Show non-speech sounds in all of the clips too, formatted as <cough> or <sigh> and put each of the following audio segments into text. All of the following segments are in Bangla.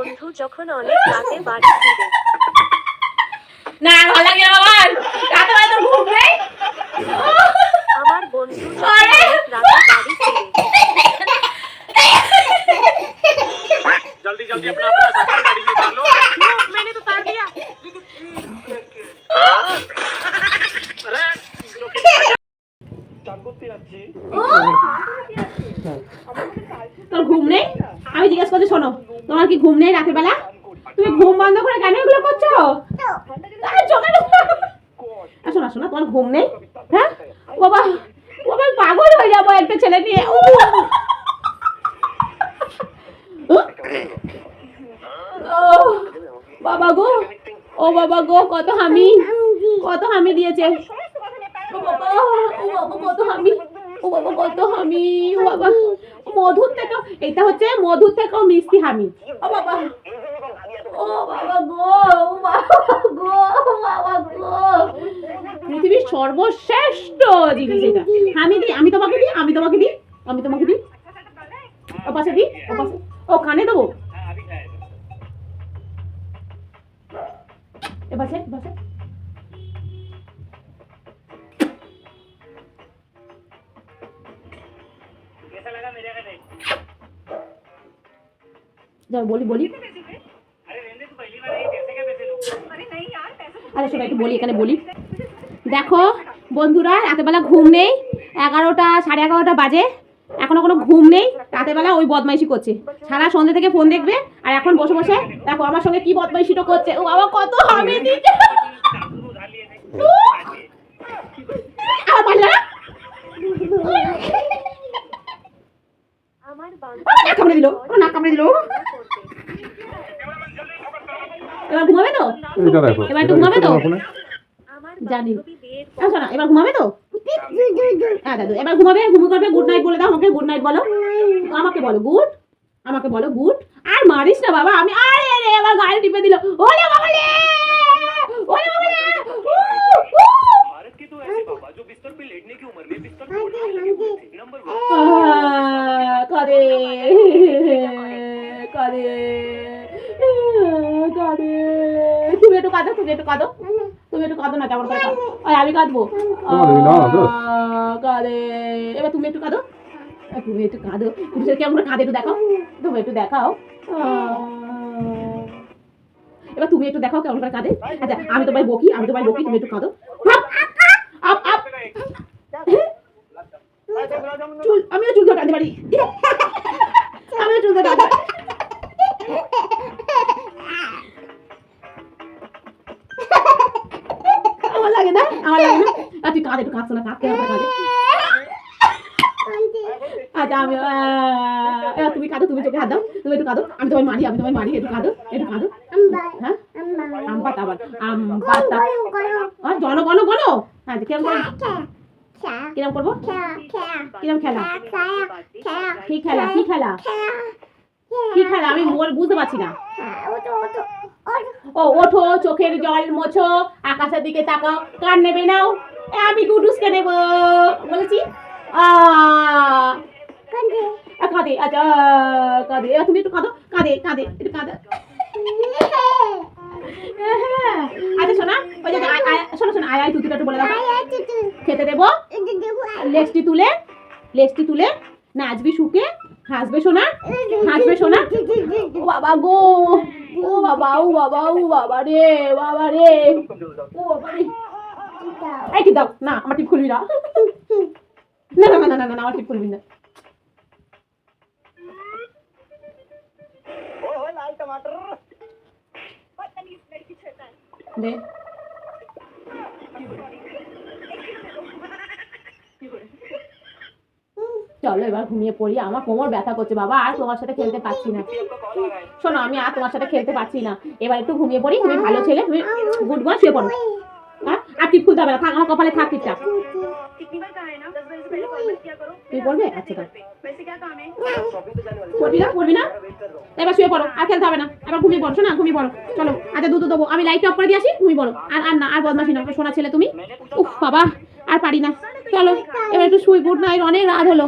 বন্ধু যখন অনেক রাতে বাড়ি ফিরে না আর ভালো লাগে না বাবা রাতে বেলা তো ঘুম নেই আমার বন্ধু যখন আরে! অনেক রাতে বাড়ি ফিরে जल्दी जल्दी अपना अपना सामान गाड़ी में डालो তোর ঘুম নেই? আমি জিজ্ঞেস করছি, শোনো, তোমার কি ঘুম নেই রাতের বেলা? তুমি ঘুম বন্ধ করে কেন এগুলো করছ? আরে চোখে আসো না শোনা তোমার ঘুম নেই? হ্যাঁ? বাবা বাবা পাগল হয়ে যাব একটা ছেলে নিয়ে। বাবা গো, ও বাবা গো, কত হামি কত হামি দিয়েছে। কত হামি। ও বাবা, কত হামি, ও বাবা। মধুর থেকে এটা হচ্ছে মধুর থেকেও মিষ্টি হামি। ও বাবা ও বাবা গো, ও বাবা গো, ও বাবা গো। পৃথিবীর সর্বশ্রেষ্ঠ জিনিস এটা। আমি দিই আমি তোমাকে দিই আমি তোমাকে দিই আমি তোমাকে দিই ও পাশে দিই ও পাশে। ও কানে দেবো। এ বলি বলি। আরে সেটা একটু বলি এখানে বলি। দেখো বন্ধুরা রাতেবেলা ঘুম নেই। এগারোটা সাড়ে এগারোটা বাজে। এখনও কোনো ঘুম নেই। রাতেবেলা ওই বদমাইশি করছে। সারা সন্ধ্যে থেকে ফোন দেখবে আর এখন বসে বসে দেখো আমার সঙ্গে কি বদমাইশিটা করছে। ও বাবা কত হবে <laughs> দিল। ও নাক কামড়ে দিল। এবার ঘুমাবে তো? এবার একটু ঘুমাবে তো? জানি। আচ্ছা না এবার ঘুমাবে তো? হ্যাঁ দাদু এবার ঘুমাবে ঘুমু করবে গুড নাইট বলে দাও আমাকে গুড নাইট বলো। আমাকে বলো গুড আমাকে বলো গুড আর মারিস না বাবা আমি আরে রে এবার গায়ে টিপে দিল। ওলে বাবা লে কাঁদো তুমি একটু কাঁদো। তুমি একটু কাঁদো না কেমন করে কাঁদো? আমি কাঁদবো। কাঁদে এবার তুমি একটু কাঁদো। তুমি একটু কাঁদো। তুমি কেমন করে কাঁদে একটু দেখাও। তুমি একটু দেখাও। এবার তুমি একটু দেখাও কেমন করে কাঁদে। আচ্ছা আমি তোমায় বকি আমি তোমায় বকি তুমি একটু কাঁদো। Up up. আপ চুল আমিও চুল ধরে টানতে পারি। আচ্ছা আমি তুমি কাঁদো, তুমি চোখে তুমি একটু কাঁদো। মারি কিরম করব? কিরম খেলা? কি খেলা কি খেলা? কি খেলা? আমি বল- বুঝতে পারছি না। ও, ওঠো, চোখের জল মোছো, আকাশের দিকে তাকাও কার নেবে নাও। আমি গুডুসকে নেব বলেছি কাঁদে আচ্ছা কাঁদে তুমি একটু কাঁদো কাঁদে কাঁদে একটু কাঁদো। আচ্ছা শোনা ওই যে আয়- আয়- শোনো শোনো আয় আয় তুতুটা একটু বলে দাও। তো। খেতে দেবো। লেজটি তুলে লেজটি তুলে নাচবি শুকে হাসবে শোনা হাসবে শোনা ও বাবা গো ও বাবা ও বাবা ও বাবা রে বাবা রে ও বাবা রে। চলো, এবার ঘুমিয়ে পড়ি। আমার কোমর ব্যথা করছে। বাবা, আর তোমার সাথে খেলতে পারছি না। শোনো, আমি আর তোমার সাথে খেলতে পারছি না। এবার একটু ঘুমিয়ে পড়ি। তুমি ভালো ছেলে, তুমি গুড বয়, শুয়ে পড়ো। বলতে না থাক আমার কপালে থাক তুই আচ্ছা, আচ্ছা না না? এবার শুয়ে পড়ো আর খেলতে হবে না। এবার ঘুমিয়ে পড়ো শোনা ঘুমিয়ে পড়ো। চলো আচ্ছা দুধ দেবো। আমি লাইট অফ করে দিয়ে আসি ঘুমিয়ে পড়ো। আর আর না আর না ছেলে তুমি। উফ বাবা আর পারি না। চলো এবার একটু শুই। গুড নাইট অনেক রাত হলো।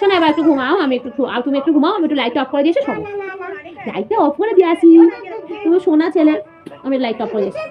শোনা এবার একটু ঘুমাও আমি একটু আর তুমি একটু ঘুমাও আমি একটু লাইট অফ করে দিয়ে এসে লাইটটা অফ করে দিয়ে আসি। তুমি সোনা ছেলে আমি লাইটটা অফ করে দিয়েছি